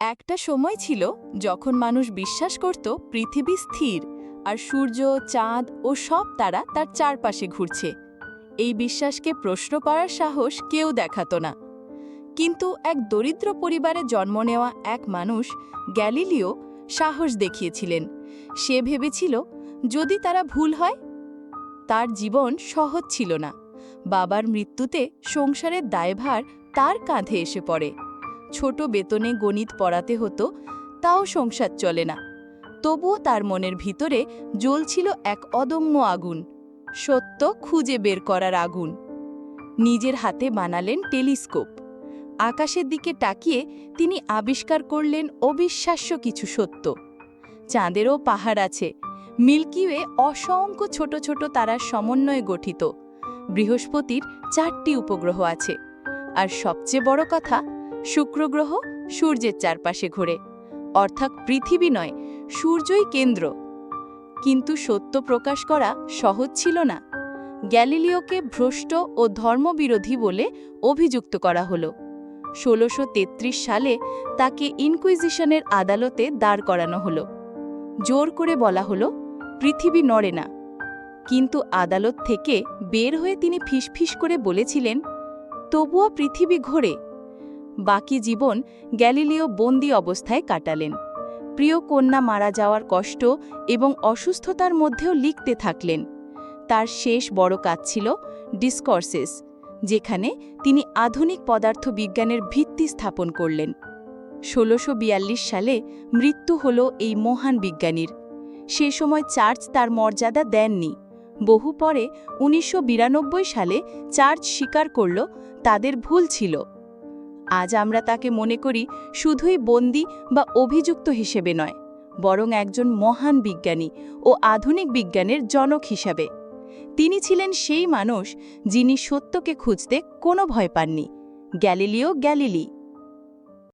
একটা সময় ছিল যখন মানুষ বিশ্বাস করত পৃথিবী স্থির আর সূর্য, চাঁদ ও সব তারা তার চারপাশে ঘুরছে। এই বিশ্বাসকে প্রশ্ন করার সাহস কেউ দেখাতো না। কিন্তু এক দরিদ্র পরিবারে জন্ম নেওয়া এক মানুষ, গ্যালিলিও, সাহস দেখিয়েছিলেন। সে ভেবেছিল, যদি তারা ভুল হয়, তার জীবন সহজ ছিল না। বাবার মৃত্যুতে সংসারের দায়ভার তার কাঁধে এসে পড়ে। ছোট বেতনে গণিত পড়াতে হতো, তাও সংসার চলে না। তবুও তার মনের ভিতরে জ্বলছিল এক অদম্য আগুন, সত্য খুঁজে বের করার আগুন। নিজের হাতে বানালেন টেলিস্কোপ। আকাশের দিকে তাকিয়ে তিনি আবিষ্কার করলেন অবিশ্বাস্য কিছু সত্য। চাঁদেরও পাহাড় আছে, মিল্কিওয়ে অসংখ্য ছোট ছোট তারার সমন্বয়ে গঠিত। বৃহস্পতির চারটি উপগ্রহ আছে। আর সবচেয়ে বড় কথা শুক্র গ্রহ সূর্যের চারপাশে ঘোরে। অর্থাৎ পৃথিবী নয়, সূর্যই কেন্দ্র। কিন্তু সত্য প্রকাশ করা সহজ ছিল না। গ্যালিলিওকে ভ্রষ্ট ও ধর্মবিরোধী বলে অভিযুক্ত করা হলো। ষোলোশো সালে তাকে ইনকুইজিশনের আদালতে দাঁড় করানো হলো। জোর করে বলা হলো, পৃথিবী নড়ে না। কিন্তু আদালত থেকে বের হয়ে তিনি ফিসফিস করে বলেছিলেন, তবুও পৃথিবী ঘোরে। বাকি জীবন গ্যালিলিও বন্দি অবস্থায় কাটালেন। প্রিয় কন্যা মারা যাওয়ার কষ্ট এবং অসুস্থতার মধ্যেও লিখতে থাকলেন। তার শেষ বড় কাজ ছিল ডিসকর্সেস, যেখানে তিনি আধুনিক পদার্থবিজ্ঞানের ভিত্তি স্থাপন করলেন। ষোলোশো সালে মৃত্যু হল এই মহান বিজ্ঞানীর। সে সময় চার্চ তার মর্যাদা দেননি। বহু পরে উনিশশো বিরানব্বই সালে চার্চ স্বীকার করল তাদের ভুল ছিল। আজ আমরা তাকে মনে করি শুধুই বন্দী বা অভিযুক্ত হিসেবে নয়, বরং একজন মহান বিজ্ঞানী ও আধুনিক বিজ্ঞানের জনক হিসাবে। তিনি ছিলেন সেই মানুষ যিনি সত্যকে খুঁজতে কোনো ভয় পাননি, গ্যালিলিও গ্যালিলি।